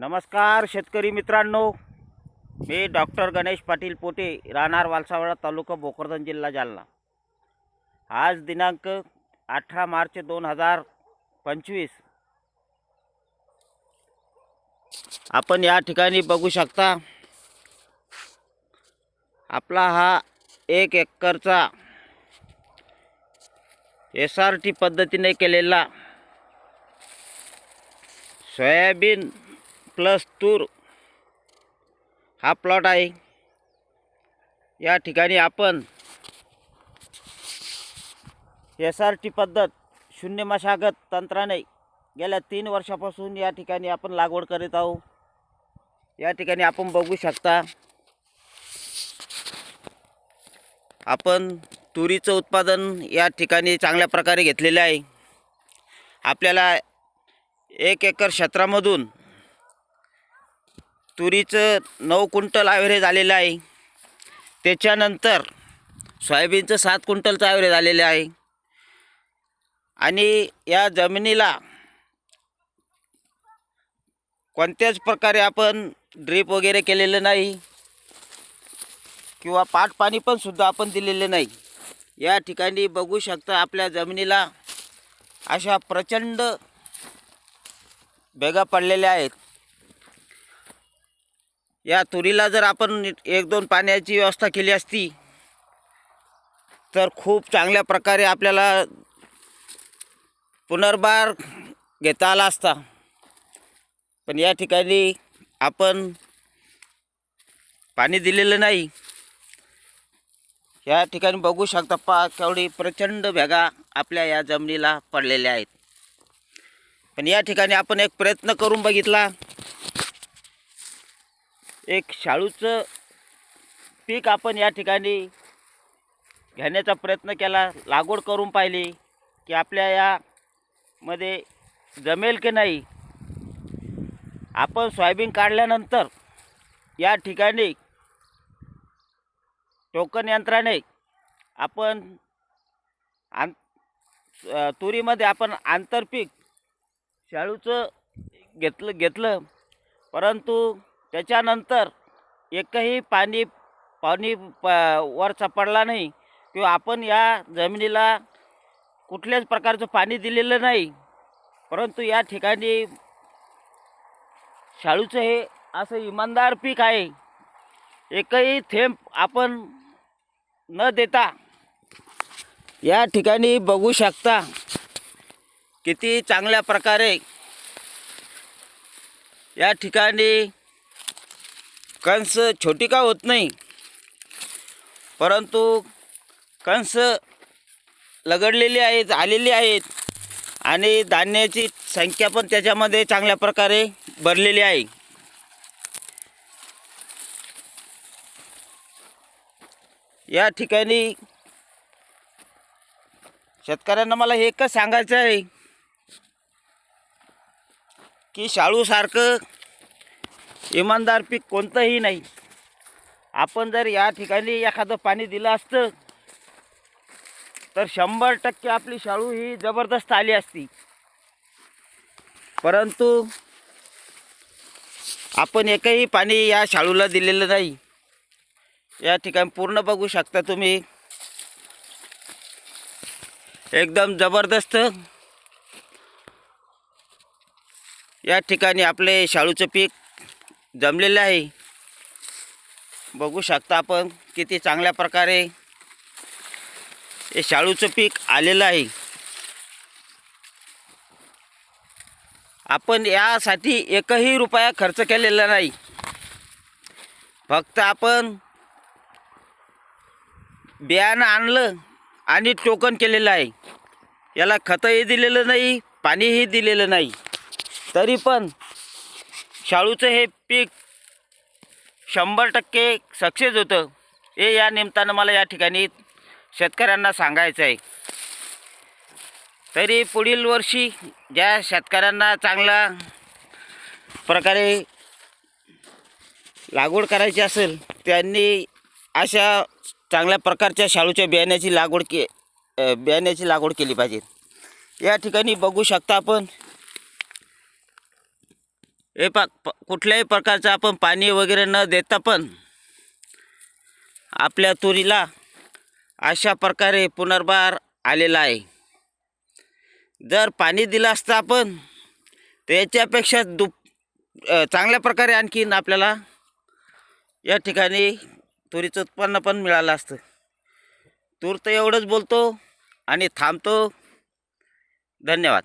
नमस्कार शेतकरी मित्रांनो. मी डॉक्टर गणेश पाटील पोटे राहणार वालसावाडा तालुका भोकरदन जिल्हा जालना. आज दिनांक अठरा मार्च दोन हजार पंचवीस. आपण या ठिकाणी बघू शकता आपला हा एक एकरचा एस आर टी पद्धतीने केलेला सोयाबीन प्लस तूर हा प्लॉट आहे. या ठिकाणी आपण एस आर टी पद्धत शून्य मशागत तंत्राने गेल्या तीन वर्षापासून या ठिकाणी आपण लागवड करीत आहोत. या ठिकाणी आपण बघू शकता आपण तुरीचं उत्पादन या ठिकाणी चांगल्या प्रकारे घेतलेले आहे. आपल्याला एक एकर क्षेत्रामधून तुरीचं नऊ क्विंटल ॲव्हरेज आलेलं आहे. त्याच्यानंतर सोयाबीनचं सात क्विंटलचं ॲव्हरेज आलेलं आहे. आणि या जमिनीला कोणत्याच प्रकारे आपण ड्रीप वगैरे केलेलं नाही किंवा पाटपाणी पण सुद्धा आपण दिलेलं नाही. या ठिकाणी बघू शकता आपल्या जमिनीला अशा प्रचंड भेगा पडलेल्या आहेत. या तुरीला जर आपण एक दोन पाण्याची व्यवस्था केली असती तर खूप चांगल्या प्रकारे आपल्याला पुनर्बार घेता आला असता. पण या ठिकाणी आपण पाणी दिलेलं नाही. या ठिकाणी बघू शकता पा केवढी प्रचंड भेगा आपल्या या जमिनीला पडलेल्या आहेत. पण या ठिकाणी आपण एक प्रयत्न करून बघितला. एक शाळूचं पीक आपण या ठिकाणी घेण्याचा प्रयत्न केला लागवड करून पाहिली की आपल्या यामध्ये जमेल की नाही. आपण सोयाबीन काढल्यानंतर या ठिकाणी टोकन यंत्राने आपण आं तुरीमध्ये आपण आंतरपीक शाळूचं घेतलं घेतलं. परंतु त्याच्यानंतर एकही पाणी पाणी प वर सापडला नाही किंवा आपण या जमिनीला कुठल्याच प्रकारचं पाणी दिलेलं नाही परंतु या ठिकाणी शाळूचं हे असं इमानदार पीक आहे. एकही थेंब आपण न देता या ठिकाणी बघू शकता किती चांगल्या प्रकारे या ठिकाणी कंस छोटी का होत नाही? परंतु कंस लगडलेली आहेत आलेली आहेत आणि धान्याची संख्या पण त्याच्यामध्ये चांगल्या प्रकारे भरलेली आहे. या ठिकाणी शेतकऱ्यांना मला हे एकच सांगायचं आहे की शाळूसारखं इमानदार पीक कोणतंही नाही. आपण जर या ठिकाणी एखादं पाणी दिलं असतं तर शंभर टक्के आपली शाळू ही जबरदस्त आली असती. परंतु आपण एकही पाणी या शाळूला दिलेलं नाही. या ठिकाणी पूर्ण बघू शकता तुम्ही. एकदम जबरदस्त. या ठिकाणी आपले शाळूचं पीक जमलेलं आहे. बघू शकता आपण किती चांगल्या प्रकारे हे शाळूचं पीक आलेलं आहे. आपण यासाठी एकही रुपया खर्च केलेला नाही. फक्त आपण बियाणं आणलं आणि टोकन केलेलं आहे. याला खतही दिलेलं नाही पाणीही दिलेलं नाही. तरी पण शाळूचं हे पीक शंभर टक्के सक्सेस होतं. हे या निमित्तानं मला या ठिकाणी शेतकऱ्यांना सांगायचं आहे. तरी पुढील वर्षी ज्या शेतकऱ्यांना चांगला प्रकारे लागवड करायची असेल त्यांनी अशा चांगल्या प्रकारच्या शाळूच्या बियाण्याची लागवड के बियाण्याची लागवड केली पाहिजे. या ठिकाणी बघू शकता आपण हे पा प- कुठल्याही प्रकारचं आपण पाणी वगैरे न देता पण आपल्या तुरीला अशा प्रकारे पुनर्बार आलेला आहे. जर पाणी दिलं असतं आपण त्याच्यापेक्षा दुप चांगल्या प्रकारे आणखीन आपल्याला या ठिकाणी तुरीचं उत्पन्न पण मिळालं असतं. तूर तर एवढंच बोलतो आणि थांबतो. धन्यवाद.